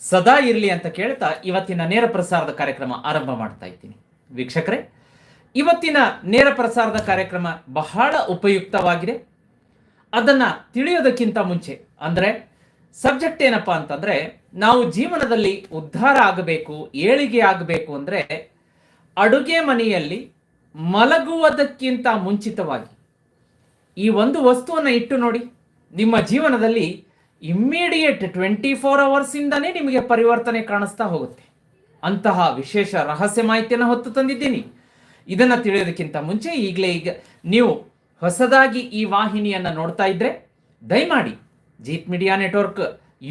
ಸದಾ ಇರಲಿ ಅಂತ ಕೇಳ್ತಾ ಇವತ್ತಿನ ನೇರ ಪ್ರಸಾರದ ಕಾರ್ಯಕ್ರಮ ಆರಂಭ ಮಾಡ್ತಾ ಇದ್ದೀನಿ. ವೀಕ್ಷಕರೇ, ಇವತ್ತಿನ ನೇರ ಪ್ರಸಾರದ ಕಾರ್ಯಕ್ರಮ ಬಹಳ ಉಪಯುಕ್ತವಾಗಿದೆ. ಅದನ್ನ ತಿಳಿಯೋದಕ್ಕಿಂತ ಮುಂಚೆ, ಅಂದ್ರೆ ಸಬ್ಜೆಕ್ಟ್ ಏನಪ್ಪಾ ಅಂತಂದ್ರೆ, ನಾವು ಜೀವನದಲ್ಲಿ ಉದ್ಧಾರ ಆಗಬೇಕು, ಏಳಿಗೆ ಆಗಬೇಕು ಅಂದ್ರೆ ಅಡುಗೆ ಮನೆಯಲ್ಲಿ ಮಲಗುವುದಕ್ಕಿಂತ ಮುಂಚಿತವಾಗಿ ಈ ಒಂದು ವಸ್ತುವನ್ನು ಇಟ್ಟು ನೋಡಿ, ನಿಮ್ಮ ಜೀವನದಲ್ಲಿ ಇಮ್ಮಿಡಿಯೇಟ್ ಟ್ವೆಂಟಿ ಫೋರ್ ಅವರ್ಸ್ ಇಂದಾನೇ ನಿಮಗೆ ಪರಿವರ್ತನೆ ಕಾಣಿಸ್ತಾ ಹೋಗುತ್ತೆ. ಅಂತಹ ವಿಶೇಷ ರಹಸ್ಯ ಮಾಹಿತಿಯನ್ನು ಹೊತ್ತು ತಂದಿದ್ದೀನಿ. ಇದನ್ನು ತಿಳಿಯೋದಕ್ಕಿಂತ ಮುಂಚೆ ಈಗಲೇ ಈಗ ನೀವು ಹೊಸದಾಗಿ ಈ ವಾಹಿನಿಯನ್ನು ನೋಡ್ತಾ ಇದ್ರೆ ದಯಮಾಡಿ Jeet media network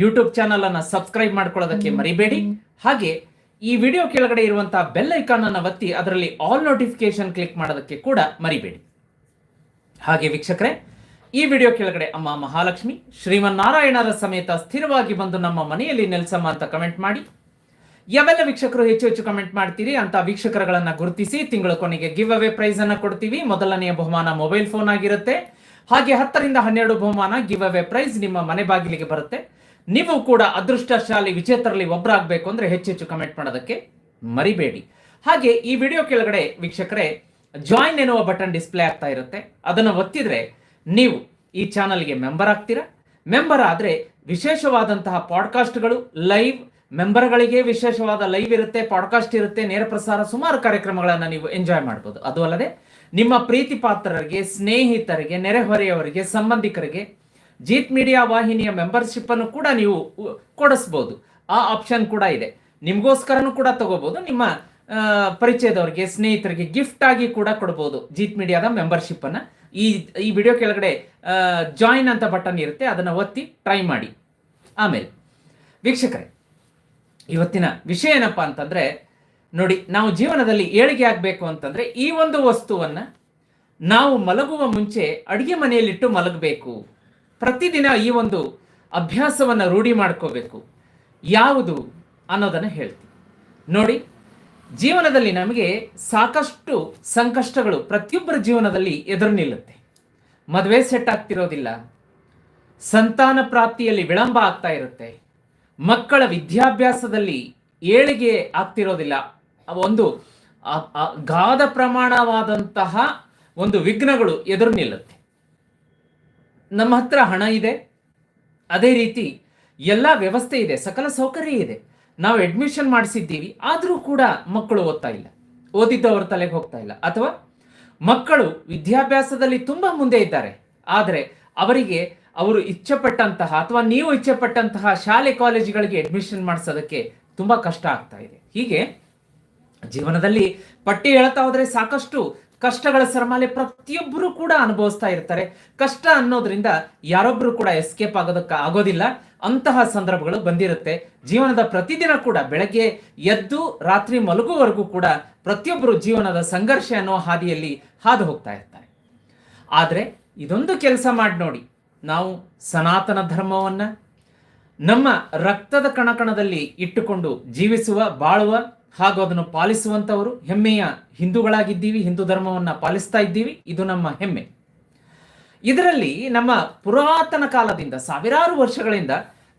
YouTube channel ಅನ್ನು ಸಬ್ಸ್ಕ್ರೈಬ್ ಮಾಡ್ಕೊಳ್ಳೋದಕ್ಕೆ ಮರಿಬೇಡಿ. ಹಾಗೆ ಈ ವಿಡಿಯೋ ಕೆಳಗಡೆ ಇರುವಂತಹ ಬೆಲ್ ಐಕಾನ್ ಅನ್ನು ಒತ್ತಿ ಅದರಲ್ಲಿ ಆಲ್ ನೋಟಿಫಿಕೇಶನ್ ಕ್ಲಿಕ್ ಮಾಡೋದಕ್ಕೆ ಕೂಡ ಮರಿಬೇಡಿ. ಹಾಗೆ ವೀಕ್ಷಕರೇ ಈ ವಿಡಿಯೋ ಕೆಳಗಡೆ ಅಮ್ಮ ಮಹಾಲಕ್ಷ್ಮಿ, ಶ್ರೀಮನ್ನಾರಾಯಣರ ಸಮೇತ ಸ್ಥಿರವಾಗಿ ಬಂದು ನಮ್ಮ ಮನೆಯಲ್ಲಿ ನೆಲೆಸಮ್ಮ ಅಂತ ಕಮೆಂಟ್ ಮಾಡಿ. ಯಾವೆಲ್ಲ ವೀಕ್ಷಕರು ಹೆಚ್ಚು ಹೆಚ್ಚು ಕಮೆಂಟ್ ಮಾಡ್ತೀರಿ ಅಂತ ವೀಕ್ಷಕರುಗಳನ್ನ ಗುರುತಿಸಿ ತಿಂಗಳ ಕೊನೆಗೆ ಗಿವ್ ಅವೇ ಪ್ರೈಸ್ ಅನ್ನ ಕೊಡ್ತೀವಿ. ಮೊದಲನೆಯ ಬಹುಮಾನ ಮೊಬೈಲ್ ಫೋನ್ ಆಗಿರುತ್ತೆ. ಹಾಗೆ ಹತ್ತರಿಂದ ಹನ್ನೆರಡು ಬಹುಮಾನ ಗಿವ್ ಅವೇ ಪ್ರೈಸ್ ನಿಮ್ಮ ಮನೆ ಬಾಗಿಲಿಗೆ ಬರುತ್ತೆ. ನೀವು ಕೂಡ ಅದೃಷ್ಟಶಾಲಿ ವಿಜೇತರಲ್ಲಿ ಒಬ್ಬರಾಗಬೇಕು ಅಂದ್ರೆ ಹೆಚ್ಚೆಚ್ಚು ಕಮೆಂಟ್ ಮಾಡೋದಕ್ಕೆ ಮರಿಬೇಡಿ. ಹಾಗೆ ಈ ವಿಡಿಯೋ ಕೆಳಗಡೆ ವೀಕ್ಷಕರೇ ಜಾಯಿನ್ ಎನ್ನುವ ಬಟನ್ ಡಿಸ್ಪ್ಲೇ ಆಗ್ತಾ ಇರುತ್ತೆ. ಅದನ್ನು ಒತ್ತಿದ್ರೆ ನೀವು ಈ ಚಾನಲ್ಗೆ ಮೆಂಬರ್ ಆಗ್ತೀರಾ? ಮೆಂಬರ್ ಆದರೆ ವಿಶೇಷವಾದಂತಹ ಪಾಡ್ಕಾಸ್ಟ್ಗಳು ಲೈವ್, ಮೆಂಬರ್ಗಳಿಗೆ ವಿಶೇಷವಾದ ಲೈವ್ ಇರುತ್ತೆ, ಪಾಡ್ಕಾಸ್ಟ್ ಇರುತ್ತೆ, ನೇರ ಪ್ರಸಾರ, ಸುಮಾರು ಕಾರ್ಯಕ್ರಮಗಳನ್ನು ನೀವು ಎಂಜಾಯ್ ಮಾಡ್ಬೋದು. ಅದು ಅಲ್ಲದೆ ನಿಮ್ಮ ಪ್ರೀತಿ ಪಾತ್ರರಿಗೆ, ಸ್ನೇಹಿತರಿಗೆ, ನೆರೆಹೊರೆಯವರಿಗೆ, ಸಂಬಂಧಿಕರಿಗೆ ಜೀತ್ ಮೀಡಿಯಾ ವಾಹಿನಿಯ ಮೆಂಬರ್ಶಿಪ್ ಅನ್ನು ಕೂಡ ನೀವು ಕೊಡಿಸ್ಬೋದು. ಆ ಆಪ್ಷನ್ ಕೂಡ ಇದೆ. ನಿಮಗೋಸ್ಕರನೂ ಕೂಡ ತಗೋಬಹುದು ನಿಮ್ಮ ಪರಿಚಯದವರಿಗೆ, ಸ್ನೇಹಿತರಿಗೆ ಗಿಫ್ಟ್ ಆಗಿ ಕೂಡ ಕೊಡ್ಬೋದು ಜೀತ್ ಮೀಡಿಯಾದ ಮೆಂಬರ್ಶಿಪ್ ಅನ್ನ ಈ ಈ ವಿಡಿಯೋ ಕೆಳಗಡೆ ಜಾಯಿನ್ ಅಂತ ಬಟನ್ ಇರುತ್ತೆ, ಅದನ್ನು ಒತ್ತಿ ಟ್ರೈ ಮಾಡಿ. ಆಮೇಲೆ, ವೀಕ್ಷಕರೇ, ಇವತ್ತಿನ ವಿಷಯ ಏನಪ್ಪ ಅಂತಂದರೆ, ನೋಡಿ, ನಾವು ಜೀವನದಲ್ಲಿ ಏಳಿಗೆ ಆಗಬೇಕು ಅಂತಂದರೆ, ಈ ಒಂದು ವಸ್ತುವನ್ನು ನಾವು ಮಲಗುವ ಮುಂಚೆ ಅಡುಗೆ ಮನೆಯಲ್ಲಿಟ್ಟು ಮಲಗಬೇಕು. ಪ್ರತಿದಿನ ಈ ಒಂದು ಅಭ್ಯಾಸವನ್ನು ರೂಢಿ ಮಾಡ್ಕೋಬೇಕು. ಯಾವುದು ಅನ್ನೋದನ್ನು ಹೇಳ್ತೀನಿ. ನೋಡಿ ಜೀವನದಲ್ಲಿ ನಮಗೆ ಸಾಕಷ್ಟು ಸಂಕಷ್ಟಗಳು ಪ್ರತಿಯೊಬ್ಬರ ಜೀವನದಲ್ಲಿ ಎದುರು ನಿಲ್ಲುತ್ತೆ. ಮದುವೆ ಸೆಟ್ ಆಗ್ತಿರೋದಿಲ್ಲ. ಸಂತಾನ ಪ್ರಾಪ್ತಿಯಲ್ಲಿ ವಿಳಂಬ ಆಗ್ತಾ ಇರುತ್ತೆ. ಮಕ್ಕಳ ವಿದ್ಯಾಭ್ಯಾಸದಲ್ಲಿ ಏಳಿಗೆ ಆಗ್ತಿರೋದಿಲ್ಲ. ಒಂದು ಗಾದ ಪ್ರಮಾಣವಾದಂತಹ ಒಂದು ವಿಘ್ನಗಳು ಎದುರು ನಿಲ್ಲುತ್ತೆ. ನಮ್ಮ ಹತ್ರ ಹಣ ಇದೆ. ಅದೇ ರೀತಿ ಎಲ್ಲ ವ್ಯವಸ್ಥೆ ಇದೆ. ಸಕಲ ಸೌಕರ್ಯ ಇದೆ. ನಾವು ಅಡ್ಮಿಷನ್ ಮಾಡಿಸಿದ್ದೀವಿ, ಆದರೂ ಕೂಡ ಮಕ್ಕಳು ಓದ್ತಾ ಇಲ್ಲ. ಓದಿದ್ದವರ ತಲೆಗೆ ಹೋಗ್ತಾ ಇಲ್ಲ. ಅಥವಾ ಮಕ್ಕಳು ವಿದ್ಯಾಭ್ಯಾಸದಲ್ಲಿ ತುಂಬ ಮುಂದೆ ಇದ್ದಾರೆ. ಆದರೆ ಅವರಿಗೆ ಅವರು ಇಚ್ಛೆಪಟ್ಟಂತಹ ಅಥವಾ ನೀವು ಇಚ್ಛೆಪಟ್ಟಂತಹ ಶಾಲೆ ಕಾಲೇಜುಗಳಿಗೆ ಅಡ್ಮಿಷನ್ ಮಾಡಿಸೋದಕ್ಕೆ ತುಂಬ ಕಷ್ಟ ಆಗ್ತಾ ಇದೆ. ಹೀಗೆ ಜೀವನದಲ್ಲಿ ಪಟ್ಟಿ ಹೇಳ್ತಾ ಹೋದರೆ ಸಾಕಷ್ಟು ಕಷ್ಟಗಳ ಸರಮಾಲೆ ಪ್ರತಿಯೊಬ್ಬರು ಕೂಡ ಅನುಭವಿಸ್ತಾ ಇರ್ತಾರೆ. ಕಷ್ಟ ಅನ್ನೋದ್ರಿಂದ ಯಾರೊಬ್ರು ಕೂಡ ಎಸ್ಕೇಪ್ ಆಗೋದಕ್ಕೆ ಆಗೋದಿಲ್ಲ. ಅಂತಹ ಸಂದರ್ಭಗಳು ಬಂದಿರುತ್ತೆ. ಜೀವನದ ಪ್ರತಿದಿನ ಕೂಡ ಬೆಳಗ್ಗೆ ಎದ್ದು ರಾತ್ರಿ ಮಲಗುವವರೆಗೂ ಕೂಡ ಪ್ರತಿಯೊಬ್ಬರು ಜೀವನದ ಸಂಘರ್ಷ ಅನ್ನೋ ಹಾದಿಯಲ್ಲಿ ಹಾದು ಹೋಗ್ತಾ ಇರ್ತಾರೆ. ಆದರೆ ಇದೊಂದು ಕೆಲಸ ಮಾಡಿ ನೋಡಿ. ನಾವು ಸನಾತನ ಧರ್ಮವನ್ನ, ನಮ್ಮ ರಕ್ತದ ಕಣಕಣದಲ್ಲಿ ಇಟ್ಟುಕೊಂಡು ಜೀವಿಸುವ, ಬಾಳುವ ಹಾಗೂ ಅದನ್ನು ಪಾಲಿಸುವಂತವರು ಹೆಮ್ಮೆಯ ಹಿಂದೂಗಳಾಗಿದ್ದೀವಿ, ಹಿಂದೂ ಧರ್ಮವನ್ನ ಪಾಲಿಸ್ತಾ ಇದ್ದೀವಿ, ಇದು ನಮ್ಮ ಹೆಮ್ಮೆ. ಇದರಲ್ಲಿ ನಮ್ಮ ಪುರಾತನ ಕಾಲದಿಂದ ಸಾವಿರಾರು ವರ್ಷಗಳಿಂದ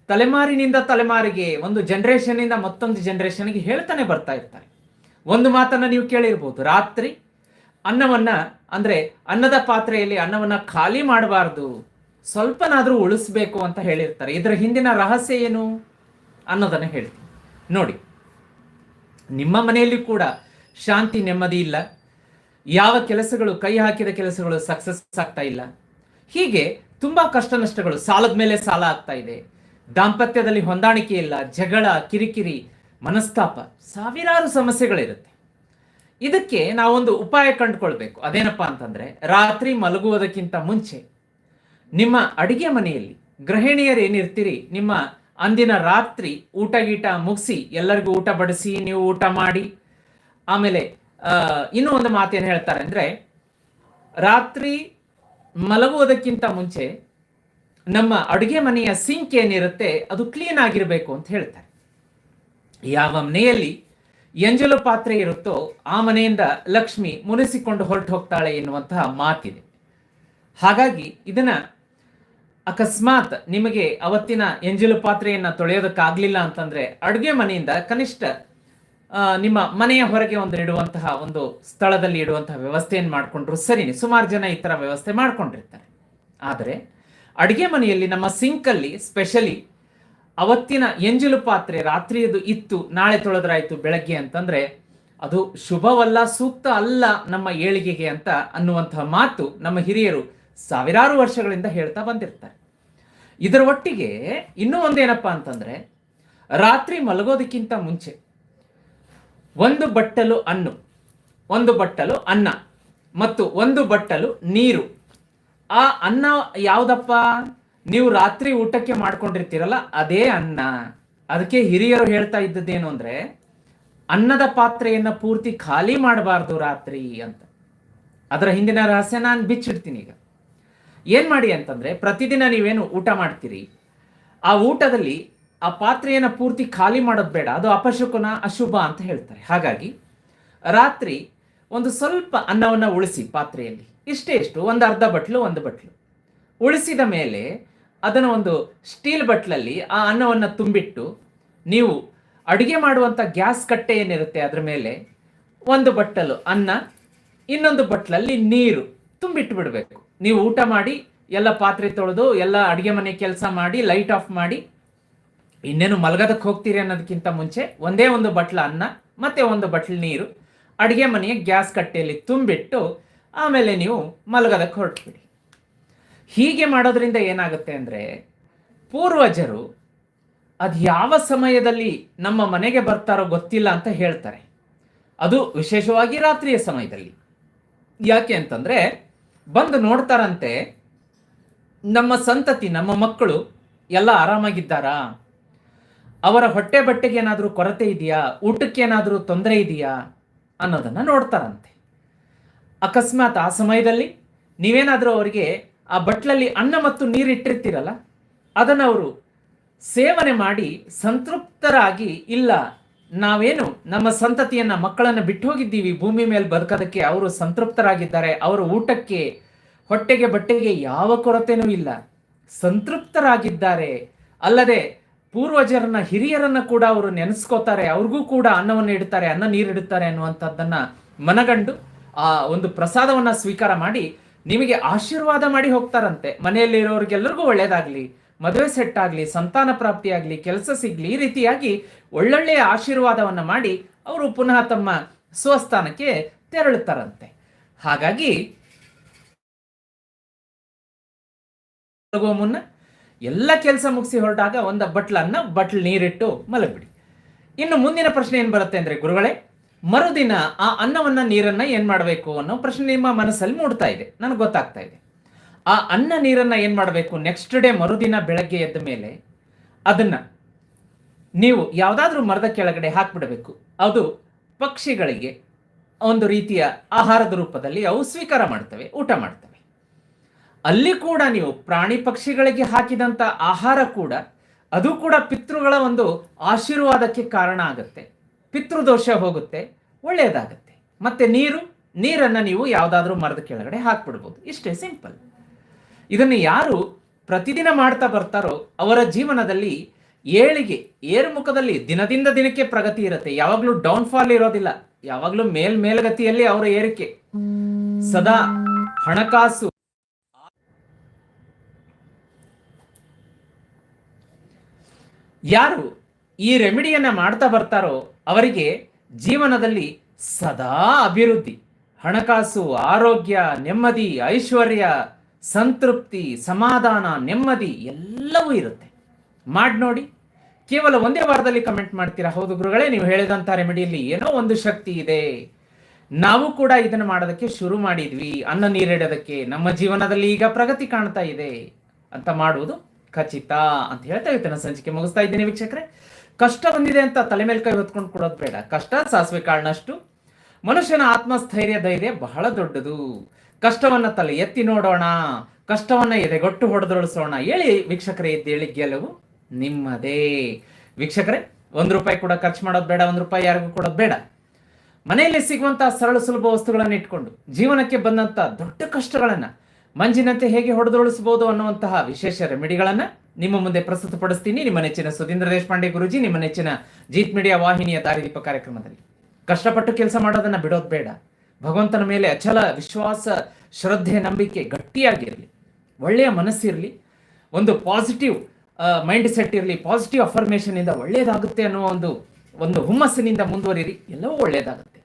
ತಲೆಮಾರಿನಿಂದ ತಲೆಮಾರಿಗೆ, ಒಂದು ಜನರೇಷನ್ ಇಂದ ಮತ್ತೊಂದು ಜನರೇಷನ್ಗೆ ಹೇಳ್ತಾನೆ ಬರ್ತಾ ಇರ್ತಾರೆ ಒಂದು ಮಾತನ್ನ ನೀವು ಕೇಳಿರ್ಬೋದು. ರಾತ್ರಿ ಅನ್ನವನ್ನ, ಅಂದ್ರೆ ಅನ್ನದ ಪಾತ್ರೆಯಲ್ಲಿ ಅನ್ನವನ್ನ ಖಾಲಿ ಮಾಡಬಾರ್ದು, ಸ್ವಲ್ಪನಾದರೂ ಉಳಿಸ್ಬೇಕು ಅಂತ ಹೇಳಿರ್ತಾರೆ. ಇದರ ಹಿಂದಿನ ರಹಸ್ಯ ಏನು? ಅನ್ನೋದನ್ನು ಹೇಳ್ತೀನಿ. ನೋಡಿ, ನಿಮ್ಮ ಮನೆಯಲ್ಲಿ ಕೂಡ ಶಾಂತಿ ನೆಮ್ಮದಿ ಇಲ್ಲ. ಯಾವ ಕೆಲಸಗಳು, ಕೈ ಹಾಕಿದ ಕೆಲಸಗಳು ಸಕ್ಸಸ್ ಆಗ್ತಾ ಇಲ್ಲ. ಹೀಗೆ ತುಂಬಾ ಕಷ್ಟ ನಷ್ಟಗಳು ಸಾಲದ ಮೇಲೆ ಸಾಲ ಆಗ್ತಾ ಇದೆ. ದಾಂಪತ್ಯದಲ್ಲಿ ಹೊಂದಾಣಿಕೆ ಇಲ್ಲ, ಜಗಳ, ಕಿರಿಕಿರಿ, ಮನಸ್ತಾಪ, ಸಾವಿರಾರು ಸಮಸ್ಯೆಗಳಿರುತ್ತೆ. ಇದಕ್ಕೆ ನಾವೊಂದು ಉಪಾಯ ಕಂಡುಕೊಳ್ಬೇಕು. ಅದೇನಪ್ಪ ಅಂತಂದ್ರೆ, ರಾತ್ರಿ ಮಲಗುವುದಕ್ಕಿಂತ ಮುಂಚೆ ನಿಮ್ಮ ಅಡಿಗೆ ಮನೆಯಲ್ಲಿ ಗೃಹಿಣಿಯರು ಏನಿರ್ತೀರಿ ನಿಮ್ಮ ಅಂದಿನ ರಾತ್ರಿ ಊಟ ಗೀಟ ಮುಗಿಸಿ ಎಲ್ಲರಿಗೂ ಊಟ ಬಡಿಸಿ, ನೀವು ಊಟ ಮಾಡಿ, ಆಮೇಲೆ ಇನ್ನೂ ಒಂದು ಮಾತೇನು ಹೇಳ್ತಾರೆ ಅಂದ್ರೆ, ರಾತ್ರಿ ಮಲಗುವುದಕ್ಕಿಂತ ಮುಂಚೆ ನಮ್ಮ ಅಡುಗೆ ಮನೆಯ ಸಿಂಕ್ ಏನಿರುತ್ತೆ, ಅದು ಕ್ಲೀನ್ ಆಗಿರಬೇಕು ಅಂತ ಹೇಳ್ತಾರೆ. ಯಾವ ಮನೆಯಲ್ಲಿ ಎಂಜಲು ಪಾತ್ರೆ ಇರುತ್ತೋ, ಆ ಮನೆಯಿಂದ ಲಕ್ಷ್ಮಿ ಮುನಿಸಿಕೊಂಡು ಹೊರಟು ಹೋಗ್ತಾಳೆ ಎನ್ನುವಂತಹ ಮಾತಿದೆ. ಹಾಗಾಗಿ ಇದನ್ನ ಅಕಸ್ಮಾತ್ ನಿಮಗೆ ಅವತ್ತಿನ ಎಂಜಲು ಪಾತ್ರೆಯನ್ನು ತೊಳೆಯೋದಕ್ಕಾಗಲಿಲ್ಲ ಅಂತಂದ್ರೆ ಅಡುಗೆ ಮನೆಯಿಂದ ಕನಿಷ್ಠ ನಿಮ್ಮ ಮನೆಯ ಹೊರಗೆ ಒಂದು ಇಡುವಂತಹ ಒಂದು ಸ್ಥಳದಲ್ಲಿ ಇಡುವಂತಹ ವ್ಯವಸ್ಥೆಯನ್ನು ಮಾಡಿಕೊಂಡ್ರು ಸರಿನೇ. ಸುಮಾರು ಜನ ಈ ತರ ವ್ಯವಸ್ಥೆ ಮಾಡ್ಕೊಂಡಿರ್ತಾರೆ. ಆದರೆ ಅಡುಗೆ ಮನೆಯಲ್ಲಿ ನಮ್ಮ ಸಿಂಕಲ್ಲಿ ಸ್ಪೆಷಲಿ ಅವತ್ತಿನ ಎಂಜಲು ಪಾತ್ರೆ ರಾತ್ರಿಯದು ಇತ್ತು, ನಾಳೆ ತೊಳೆದ್ರಾಯ್ತು ಬೆಳಗ್ಗೆ ಅಂತಂದ್ರೆ ಅದು ಶುಭವಲ್ಲ, ಸೂಕ್ತ ಅಲ್ಲ ನಮ್ಮ ಏಳಿಗೆಗೆ ಅಂತ ಅನ್ನುವಂತಹ ಮಾತು ನಮ್ಮ ಹಿರಿಯರು ಸಾವಿರಾರು ವರ್ಷಗಳಿಂದ ಹೇಳ್ತಾ ಬಂದಿರ್ತಾರೆ. ಇದರ ಒಟ್ಟಿಗೆ ಇನ್ನೂ ಒಂದೇನಪ್ಪ ಅಂತಂದ್ರೆ, ರಾತ್ರಿ ಮಲಗೋದಕ್ಕಿಂತ ಮುಂಚೆ ಒಂದು ಬಟ್ಟಲು ಅನ್ನು, ಒಂದು ಬಟ್ಟಲು ಅನ್ನ ಮತ್ತು ಒಂದು ಬಟ್ಟಲು ನೀರು ಆ ಅನ್ನ ಯಾವ್ದಪ್ಪ? ನೀವು ರಾತ್ರಿ ಊಟಕ್ಕೆ ಮಾಡ್ಕೊಂಡಿರ್ತೀರಲ್ಲ, ಅದೇ ಅನ್ನ. ಅದಕ್ಕೆ ಹಿರಿಯರು ಹೇಳ್ತಾ ಇದ್ದದ್ದೇನು ಅಂದ್ರೆ, ಅನ್ನದ ಪಾತ್ರೆಯನ್ನ ಪೂರ್ತಿ ಖಾಲಿ ಮಾಡಬಾರ್ದು ರಾತ್ರಿ ಅಂತ. ಅದರ ಹಿಂದಿನ ರಹಸ್ಯ ನಾನು ಬಿಚ್ಚಿಡ್ತೀನಿ ಈಗ. ಏನ್ ಮಾಡಿ ಅಂತಂದ್ರೆ, ಪ್ರತಿದಿನ ನೀವೇನು ಊಟ ಮಾಡ್ತೀರಿ? ಆ ಊಟದಲ್ಲಿ ಆ ಪಾತ್ರೆಯನ್ನು ಪೂರ್ತಿ ಖಾಲಿ ಮಾಡೋದು ಬೇಡ, ಅದು ಅಪಶಕುನ ಅಶುಭ ಅಂತ ಹೇಳ್ತಾರೆ. ಹಾಗಾಗಿ, ರಾತ್ರಿ ಒಂದು ಸ್ವಲ್ಪ ಅನ್ನವನ್ನು ಉಳಿಸಿ ಪಾತ್ರೆಯಲ್ಲಿ. ಇಷ್ಟೇ ಇಷ್ಟು. ಒಂದು ಅರ್ಧ ಬಟ್ಲು, ಒಂದು ಬಟ್ಲು. ಉಳಿಸಿದ ಮೇಲೆ ಅದನ್ನು ಒಂದು ಸ್ಟೀಲ್ ಬಟ್ಲಲ್ಲಿ ಆ ಅನ್ನವನ್ನು ತುಂಬಿಟ್ಟು ನೀವು ಅಡುಗೆ ಮಾಡುವಂಥ ಗ್ಯಾಸ್ ಕಟ್ಟೆ ಏನಿರುತ್ತೆ ಅದರ ಮೇಲೆ ಒಂದು ಬಟ್ಟಲು ಅನ್ನ, ಇನ್ನೊಂದು ಬಟ್ಲಲ್ಲಿ ನೀರು ತುಂಬಿಟ್ಟು ಬಿಡಬೇಕು. ನೀವು ಊಟ ಮಾಡಿ, ಎಲ್ಲ ಪಾತ್ರೆ ತೊಳೆದು, ಎಲ್ಲ ಅಡುಗೆ ಮನೆ ಕೆಲಸ ಮಾಡಿ, ಲೈಟ್ ಆಫ್ ಮಾಡಿ, ಇನ್ನೇನು ಮಲಗದಕ್ಕೆ ಹೋಗ್ತೀರಿ ಅನ್ನೋದಕ್ಕಿಂತ ಮುಂಚೆ ಒಂದೇ ಒಂದು ಬಟ್ಲ ಅನ್ನ, ಮತ್ತೆ ಒಂದು ಬಟ್ಲು ನೀರು ಅಡುಗೆ ಮನೆಯ ಗ್ಯಾಸ್ ಕಟ್ಟೆಯಲ್ಲಿ ತುಂಬಿಟ್ಟು ಆಮೇಲೆ ನೀವು ಮಲಗೋದಕ್ಕೆ ಹೊರಟ್ಬಿಡಿ. ಹೀಗೆ ಮಾಡೋದ್ರಿಂದ ಏನಾಗುತ್ತೆ ಅಂದರೆ, ಪೂರ್ವಜರು ಅದು ಯಾವ ಸಮಯದಲ್ಲಿ ನಮ್ಮ ಮನೆಗೆ ಬರ್ತಾರೋ ಗೊತ್ತಿಲ್ಲ ಅಂತ ಹೇಳ್ತಾರೆ. ಅದು ವಿಶೇಷವಾಗಿ ರಾತ್ರಿಯ ಸಮಯದಲ್ಲಿ. ಯಾಕೆ ಅಂತಂದರೆ, ಬಂದು ನೋಡ್ತಾರಂತೆ, ನಮ್ಮ ಸಂತತಿ, ನಮ್ಮ ಮಕ್ಕಳು ಎಲ್ಲ ಆರಾಮಾಗಿದ್ದಾರಾ? ಅವರ ಹೊಟ್ಟೆ ಬಟ್ಟೆಗೆ ಏನಾದರೂ ಕೊರತೆ ಇದೆಯಾ? ಊಟಕ್ಕೆ ಏನಾದರೂ ತೊಂದರೆ ಇದೆಯಾ? ಅನ್ನೋದನ್ನು ನೋಡ್ತಾರಂತೆ. ಅಕಸ್ಮಾತ್ ಆ ಸಮಯದಲ್ಲಿ ನೀವೇನಾದರೂ ಅವರಿಗೆ ಆ ಬಟ್ಲಲ್ಲಿ ಅನ್ನ ಮತ್ತು ನೀರು ಇಟ್ಟಿರ್ತೀರಲ್ಲ ಅದನ್ನು ಅವರು ಸೇವನೆ ಮಾಡಿ ಸಂತೃಪ್ತರಾಗಿ, ಇಲ್ಲ, ನಾವೇನು ನಮ್ಮ ಸಂತತಿಯನ್ನ, ಮಕ್ಕಳನ್ನು ಬಿಟ್ಟು ಹೋಗಿದ್ದೀವಿ ಭೂಮಿ ಮೇಲೆ ಬದುಕೋದಕ್ಕೆ ಅವರು ಸಂತೃಪ್ತರಾಗಿದ್ದಾರೆ, ಅವರ ಊಟಕ್ಕೆ, ಹೊಟ್ಟೆಗೆ ಬಟ್ಟೆಗೆ ಯಾವ ಕೊರತೆನೂ ಇಲ್ಲ. ಸಂತೃಪ್ತರಾಗಿದ್ದಾರೆ. ಅಲ್ಲದೆ ಪೂರ್ವಜರನ್ನ, ಹಿರಿಯರನ್ನ ಕೂಡ ಅವರು ನೆನೆಸ್ಕೋತಾರೆ, ಅವ್ರಿಗೂ ಕೂಡ ಅನ್ನವನ್ನು ಇಡ್ತಾರೆ, ಅನ್ನ ನೀರಿಡುತ್ತಾರೆ ಅನ್ನುವಂಥದ್ದನ್ನ ಮನಗಂಡು ಆ ಒಂದು ಪ್ರಸಾದವನ್ನ ಸ್ವೀಕಾರ ಮಾಡಿ ನಿಮಗೆ ಆಶೀರ್ವಾದ ಮಾಡಿ ಹೋಗ್ತಾರಂತೆ. ಮನೆಯಲ್ಲಿ ಇರೋರಿಗೆಲ್ಲರಿಗೂ ಒಳ್ಳೇದಾಗ್ಲಿ, ಮದುವೆ ಸೆಟ್ ಆಗ್ಲಿ, ಸಂತಾನ ಪ್ರಾಪ್ತಿ ಆಗ್ಲಿ, ಕೆಲಸ ಸಿಗ್ಲಿ, ಈ ರೀತಿಯಾಗಿ ಒಳ್ಳೊಳ್ಳೆಯ ಆಶೀರ್ವಾದವನ್ನ ಮಾಡಿ ಅವರು ಪುನಃ ತಮ್ಮ ಸ್ವಸ್ಥಾನಕ್ಕೆ ತೆರಳುತ್ತಾರಂತೆ. ಹಾಗಾಗಿ ಮುನ್ನ ಎಲ್ಲ ಕೆಲಸ ಮುಗಿಸಿ ಹೊರಟಾಗ ಒಂದು ಬಟ್ಲನ್ನ ಬಟ್ಲ್ ನೀರಿಟ್ಟು ಮಲಗಿಬಿಡಿ. ಇನ್ನು ಮುಂದಿನ ಪ್ರಶ್ನೆ ಏನ್ ಬರುತ್ತೆ ಅಂದ್ರೆ ಗುರುಗಳೇ ಮರುದಿನ ಆ ಅನ್ನವನ್ನ ನೀರನ್ನ ಏನ್ ಮಾಡಬೇಕು ಅನ್ನೋ ಪ್ರಶ್ನೆ ನಿಮ್ಮ ಮನಸ್ಸಲ್ಲಿ ಮೂಡ್ತಾ ಇದೆ. ನನಗೆ ಗೊತ್ತಾಗ್ತಾ ಇದೆ. ಆ ಅನ್ನ ನೀರನ್ನ ಏನ್ ಮಾಡಬೇಕು? ನೆಕ್ಸ್ಟ್ ಡೇ ಮರುದಿನ ಬೆಳಗ್ಗೆ ಎದ್ದ ಮೇಲೆ ಅದನ್ನ ನೀವು ಯಾವುದಾದ್ರೂ ಮರದ ಕೆಳಗಡೆ ಹಾಕ್ಬಿಡಬೇಕು. ಅದು ಪಕ್ಷಿಗಳಿಗೆ ಒಂದು ರೀತಿಯ ಆಹಾರದ ರೂಪದಲ್ಲಿ ಅವು ಸ್ವೀಕಾರ ಮಾಡ್ತವೆ, ಊಟ ಮಾಡ್ತವೆ. ಅಲ್ಲಿ ಕೂಡ ನೀವು ಪ್ರಾಣಿ ಪಕ್ಷಿಗಳಿಗೆ ಹಾಕಿದಂತ ಆಹಾರ ಕೂಡ, ಅದು ಕೂಡ ಪಿತೃಗಳ ಒಂದು ಆಶೀರ್ವಾದಕ್ಕೆ ಕಾರಣ ಆಗುತ್ತೆ. ಪಿತೃದೋಷ ಹೋಗುತ್ತೆ, ಒಳ್ಳೆಯದಾಗುತ್ತೆ. ಮತ್ತೆ ನೀರು, ನೀರನ್ನ ನೀವು ಯಾವುದಾದ್ರೂ ಮರದ ಕೆಳಗಡೆ ಹಾಕ್ಬಿಡ್ಬೋದು. ಇಷ್ಟೇ ಸಿಂಪಲ್. ಇದನ್ನು ಯಾರು ಪ್ರತಿದಿನ ಮಾಡ್ತಾ ಬರ್ತಾರೋ, ಅವರ ಜೀವನದಲ್ಲಿ ಏಳಿಗೆ ಏರುಮುಖದಲ್ಲಿ ದಿನದಿಂದ ದಿನಕ್ಕೆ ಪ್ರಗತಿ ಇರುತ್ತೆ. ಯಾವಾಗಲೂ ಡೌನ್ ಫಾಲ್ ಇರೋದಿಲ್ಲ. ಯಾವಾಗಲೂ ಮೇಲ್ ಮೇಲ್ಗತಿಯಲ್ಲಿ ಅವರ ಏರಿಕೆ. ಸದಾ ಹಣಕಾಸು. ಯಾರು ಈ ರೆಮಿಡಿಯನ್ನ ಮಾಡ್ತಾ ಬರ್ತಾರೋ ಅವರಿಗೆ ಜೀವನದಲ್ಲಿ ಸದಾ ಅಭಿವೃದ್ಧಿ, ಹಣಕಾಸು, ಆರೋಗ್ಯ, ನೆಮ್ಮದಿ, ಐಶ್ವರ್ಯ, ಸಂತೃಪ್ತಿ, ಸಮಾಧಾನ, ನೆಮ್ಮದಿ ಎಲ್ಲವೂ ಇರುತ್ತೆ. ಮಾಡಿ ನೋಡಿ. ಕೇವಲ ಒಂದೇ ವಾರದಲ್ಲಿ ಕಮೆಂಟ್ ಮಾಡ್ತೀರಾ? ಹೌದು ಗುರುಗಳೇ, ನೀವು ಹೇಳಿದಂಥ ರೆಮಿಡಿಯಲ್ಲಿ ಏನೋ ಒಂದು ಶಕ್ತಿ ಇದೆ. ನಾವು ಕೂಡ ಇದನ್ನು ಮಾಡೋದಕ್ಕೆ ಶುರು ಮಾಡಿದ್ವಿ. ಅನ್ನ ನೀರಿಡೋದಕ್ಕೆ. ನಮ್ಮ ಜೀವನದಲ್ಲಿ ಈಗ ಪ್ರಗತಿ ಕಾಣ್ತಾ ಇದೆ. ಅಂತ ಮಾಡುವುದು ಖಚಿತ ಅಂತ ಹೇಳ್ತಾ ಇವತ್ತಿನ ಸಂಚಿಕೆ ಮುಗಿಸ್ತಾ ಇದ್ದೀನಿ ವೀಕ್ಷಕರೇ. ಕಷ್ಟ ಬಂದಿದೆ ಅಂತ ತಲೆ ಮೇಲೆ ಕೈ ಹೊತ್ಕೊಂಡು ಕೊಡೋದು ಬೇಡ. ಕಷ್ಟ ಸಾಸಿವೆ ಕಾಳನಷ್ಟು ಮನುಷ್ಯನ ಆತ್ಮಸ್ಥೈರ್ಯ, ಧೈರ್ಯ ಬಹಳ ದೊಡ್ಡದು. ಕಷ್ಟವನ್ನ ತಲೆ ಎತ್ತಿ ನೋಡೋಣ. ಕಷ್ಟವನ್ನ ಎದೆಗೊಟ್ಟು ಹೊಡೆದೊಳಿಸೋಣ ಹೇಳಿ ವೀಕ್ಷಕರೇ ಇದ್ದೇಳಿ ಗೆಲುವು ನಿಮ್ಮದೇ. ವೀಕ್ಷಕರೇ, ಒಂದು ರೂಪಾಯಿ ಕೂಡ ಖರ್ಚು ಮಾಡೋದು ಬೇಡ, ಒಂದು ರೂಪಾಯಿ ಯಾರಿಗೂ ಕೊಡೋದು ಬೇಡ. ಮನೆಯಲ್ಲಿ ಸಿಗುವಂತಹ ಸರಳ ಸುಲಭ ವಸ್ತುಗಳನ್ನು ಇಟ್ಕೊಂಡು, ಜೀವನಕ್ಕೆ ಬಂದಂತ ದೊಡ್ಡ ಕಷ್ಟಗಳನ್ನ, ಮಂಜಿನಂತೆ ಹೇಗೆ ಹೊಡೆದೊಳಿಸಬಹುದು ಅನ್ನುವಂತಹ ವಿಶೇಷ ರೆಮಿಡಿಗಳನ್ನ ನಿಮ್ಮ ಮುಂದೆ ಪ್ರಸ್ತುತಪಡಿಸ್ತೀನಿ ನಿಮ್ಮ ನೆಚ್ಚಿನ ಸುಧೀಂದ್ರ ದೇಶಪಾಂಡೆ ಗುರುಜಿ, ನಿಮ್ಮ ನೆಚ್ಚಿನ ಜೀತ್ ಮೀಡಿಯಾ ವಾಹಿನಿಯ ದಾರಿದೀಪ ಕಾರ್ಯಕ್ರಮದಲ್ಲಿ. ಕಷ್ಟಪಟ್ಟು ಕೆಲಸ ಮಾಡೋದನ್ನ ಬಿಡೋದು ಬೇಡ. ಭಗವಂತನ ಮೇಲೆ ಅಚಲ ವಿಶ್ವಾಸ, ಶ್ರದ್ಧೆ, ನಂಬಿಕೆ ಗಟ್ಟಿಯಾಗಿರಲಿ. ಒಳ್ಳೆಯ ಮನಸ್ಸಿರಲಿ. ಒಂದು ಪಾಸಿಟಿವ್ ಮೈಂಡ್ ಸೆಟ್ ಇರಲಿ. ಪಾಸಿಟಿವ್ ಅಫರ್ಮೇಷನ್ ಇಂದ ಒಳ್ಳೆಯದಾಗುತ್ತೆ ಅನ್ನೋ ಒಂದು ಒಂದು ಹುಮ್ಮಸ್ಸಿನಿಂದ ಮುಂದುವರಿರಿ. ಎಲ್ಲವೂ ಒಳ್ಳೆಯದಾಗುತ್ತೆ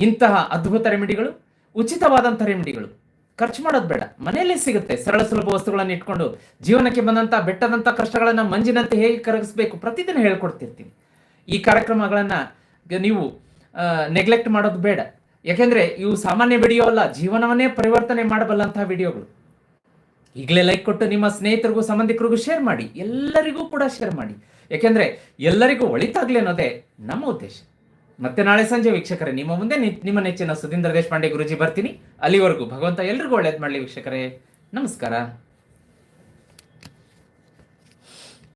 ಇಂತಹ ಅದ್ಭುತ ರೆಮಿಡಿಗಳು ಉಚಿತವಾದಂಥ ರೆಮಿಡಿಗಳು ಖರ್ಚು ಮಾಡೋದು ಬೇಡ. ಮನೆಯಲ್ಲೇ ಸಿಗುತ್ತೆ ಸರಳ ಸುಲಭ ವಸ್ತುಗಳನ್ನು ಇಟ್ಕೊಂಡು ಜೀವನಕ್ಕೆ ಬಂದಂಥ ಬೆಟ್ಟದಂಥ ಕಷ್ಟಗಳನ್ನು ಮಂಜಿನಂತೆ ಹೇಗೆ ಕರಗಿಸ್ಬೇಕು ಪ್ರತಿದಿನ ಹೇಳ್ಕೊಡ್ತಿರ್ತೀನಿ. ಈ ಕಾರ್ಯಕ್ರಮಗಳನ್ನು ನೀವು ನೆಗ್ಲೆಕ್ಟ್ ಮಾಡೋದು ಬೇಡ. ಯಾಕೆಂದರೆ ಇವು ಸಾಮಾನ್ಯ ವಿಡಿಯೋ ಅಲ್ಲ, ಜೀವನವನ್ನೇ ಪರಿವರ್ತನೆ ಮಾಡಬಲ್ಲಂತಹ ವಿಡಿಯೋಗಳು ಈಗಲೇ ಲೈಕ್ ಕೊಟ್ಟು ನಿಮ್ಮ ಸ್ನೇಹಿತರಿಗೂ ಸಂಬಂಧಿಕರಿಗೂ ಶೇರ್ ಮಾಡಿ, ಎಲ್ಲರಿಗೂ ಕೂಡ ಶೇರ್ ಮಾಡಿ. ಯಾಕೆಂದರೆ ಎಲ್ಲರಿಗೂ ಒಳಿತಾಗ್ಲಿ ಅನ್ನೋದೇ ನಮ್ಮ ಉದ್ದೇಶ. ಮತ್ತೆ ನಾಳೆ ಸಂಜೆ ವೀಕ್ಷಕರೇ, ನಿಮ್ಮ ಮುಂದೆ ನಿಮ್ಮ ನೆಚ್ಚಿನ ಸುಧೀಂದ್ರ ದೇಶಪಾಂಡೆ ಗುರುಜಿ ಬರ್ತೀನಿ. ಅಲ್ಲಿವರೆಗೂ ಭಗವಂತ ಎಲ್ರಿಗೂ ಒಳ್ಳೇದು ಮಾಡಲಿ ವೀಕ್ಷಕರೇ. ನಮಸ್ಕಾರ.